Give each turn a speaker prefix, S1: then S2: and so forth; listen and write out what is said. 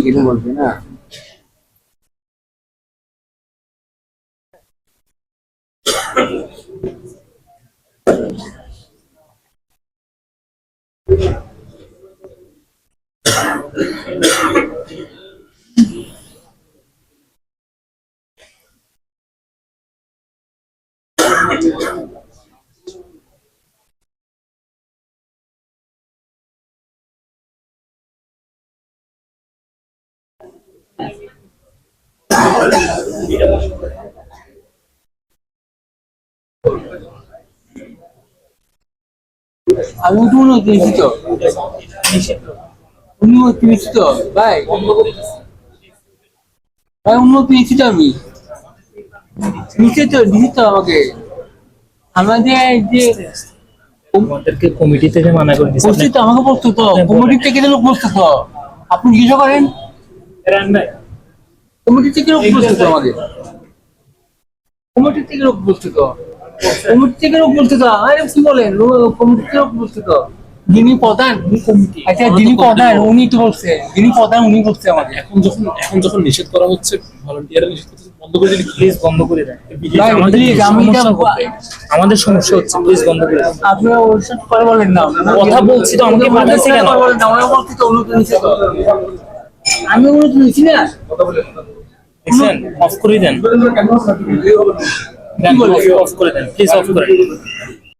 S1: এটা বলবে না আমি উঠে উন্নত নিয়েছি তো উন্নত নিয়েছি তো? ভাই ভাই উন্নত নিয়েছি তো আমি। নিচে তো তো আমাকে। আমাদের যে
S2: আমাদেরকে কমিটি থেকে মানা করে দিচ্ছে
S1: বলছি তো আমাকে বলতো তো। কমিটি থেকে লোক বলতো তো। আপনি জিজ্ঞাসা করেন। কমিটি থেকে লোক বলতো তো আমাদের। কমিটি থেকে লোক বলতো তো। কমিটি থেকে লোক বলতো তো। আরে কি বলেন? কমিটি থেকে লোক বলতো তো। যিনি প্রধান? আচ্ছা যিনি প্রধান উনি তো বলছে যিনি প্রধান উনি বলছে আমাকে
S3: এখন যখন এখন যখন নিষেধ করা হচ্ছে ভলান্টিয়ার নিষেধ করতে বন্ধ করে দিলে
S2: প্লিজ বন্ধ করে দেন। আমাদের সমস্যা হচ্ছে প্লিজ বন্ধ করে দেন।
S1: আপনারা ওর সাথে কথা বলেন না।
S2: কথা বলছি তো, আমাকে পাঠাচ্ছি কেন?
S1: আমি অনুমতি নিচ্ছি না।
S2: দেখছেন? অফ করে দেন। দেন অফ করে দেন। প্লিজ অফ করে দেন